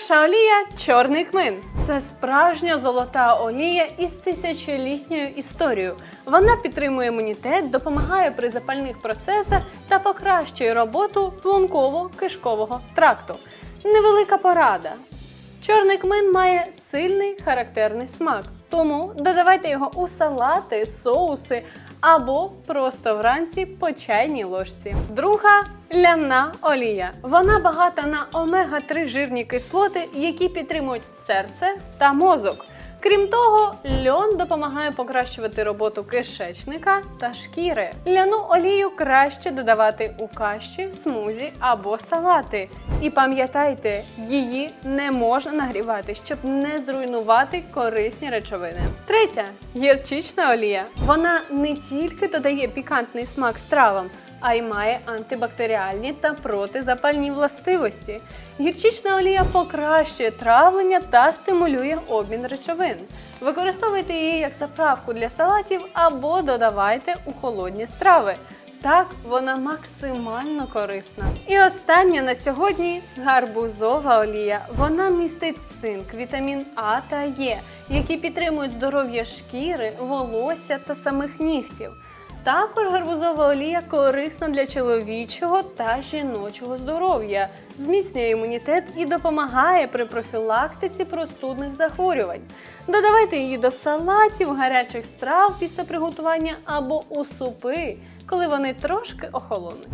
Перша олія чорний кмин. Це справжня золота олія із тисячолітньою історією. Вона підтримує імунітет, допомагає при запальних процесах та покращує роботу шлунково-кишкового тракту. Невелика порада. Чорний кмин має сильний характерний смак, тому додавайте його у салати, соуси або просто вранці по чайній ложці. Друга ляна олія. Вона багата на омега-3 жирні кислоти, які підтримують серце та мозок. Крім того, льон допомагає покращувати роботу кишечника та шкіри. Ляну олію краще додавати у каші, смузі або салати. І пам'ятайте, її не можна нагрівати, щоб не зруйнувати корисні речовини. Третя гірчична олія. Вона не тільки додає пікантний смак стравам, а й має антибактеріальні та протизапальні властивості. Гірчична олія покращує травлення та стимулює обмін речовин. Використовуйте її як заправку для салатів або додавайте у холодні страви. Так, вона максимально корисна. І остання на сьогодні гарбузова олія. Вона містить цинк, вітамін А та Е, які підтримують здоров'я шкіри, волосся та самих нігтів. Також гарбузова олія корисна для чоловічого та жіночого здоров'я, зміцнює імунітет і допомагає при профілактиці простудних захворювань. Додавайте її до салатів, гарячих страв після приготування або у супи, коли вони трошки охолонуть.